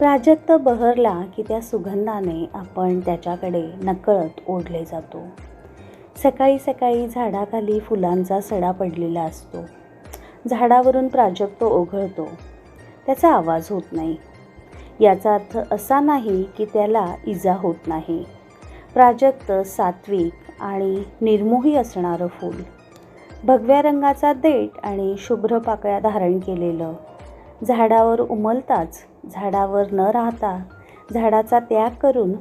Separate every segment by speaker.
Speaker 1: प्राजक्त बहरला की त्या सुगंधाने आपण त्याच्याकडे नकळत ओढले जातो. सकाळी सकाळी झाडाखाली फुलांचा सडा पडलेला असतो. झाडावरून प्राजक्त ओघळतो. त्याचा आवाज होत नाही. याचा अर्थ असा नाही की त्याला इजा होत नाही. प्राजक्त सात्विक आणि निर्मोही असणारं फूल. भगव्या रंगाचा देठ आणि शुभ्र पाकळ्या धारण केलेलं झाडावर उमलताच झाडावर न राहता झाडाचा त्याग करून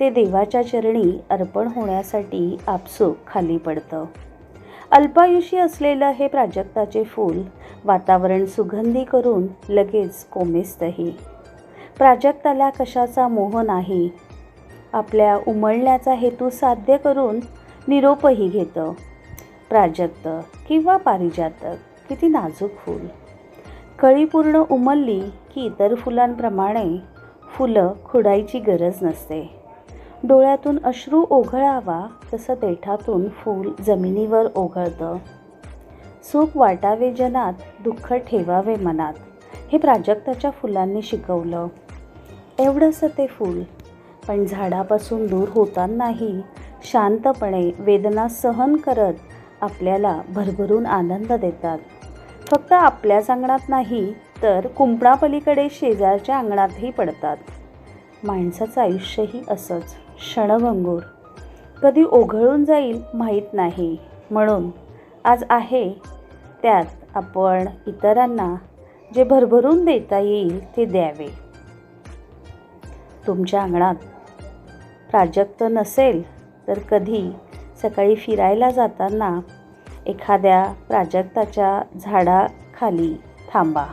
Speaker 1: ते देवाच्या चरणी अर्पण होण्यासाठी आपसूक खाली पडतं. अल्पायुषी असलेलं हे प्राजक्ताचे फूल वातावरण सुगंधी करून लगेच कोमेजतंही. प्राजक्ताला कशाचा मोह नाही. आपल्या उमळण्याचा हेतू साध्य करून निरोपही घेतं. प्राजक्त किंवा पारिजातक किती नाजूक फूल. कळी पूर्ण उमलली की इतर फुलांप्रमाणे फुलं खुडायची गरज नसते. डोळ्यातून अश्रू ओघळावा तसं देठातून फूल जमिनीवर ओघळतं. सुख वाटावे जनात दुःख ठेवावे मनात. हे प्राजक्ताच्या फुलांनी शिकवलं. एवढंसं ते फूल. पण झाडापासून दूर होतानाही शांतपणे वेदना सहन करत आपल्याला भरभरून आनंद देतात. फक्त आपल्याच अंगणात नाही तर कुंपणापलीकडे शेजारच्या अंगणातही पडतात. माणसाचं आयुष्यही असंच क्षणभंगूर. कधी ओघळून जाईल माहीत नाही. म्हणून आज आहे त्यात आपण इतरांना जे भरभरून देता येईल ते द्यावे. तुमच्या अंगणात प्राजक्त नसेल तर कधी सकाळी फिरायला जाताना एखाद्या प्राजक्ताच्या झाडाखाली थांबा.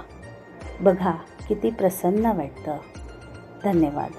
Speaker 1: बघा किती प्रसन्न वाटतं. धन्यवाद.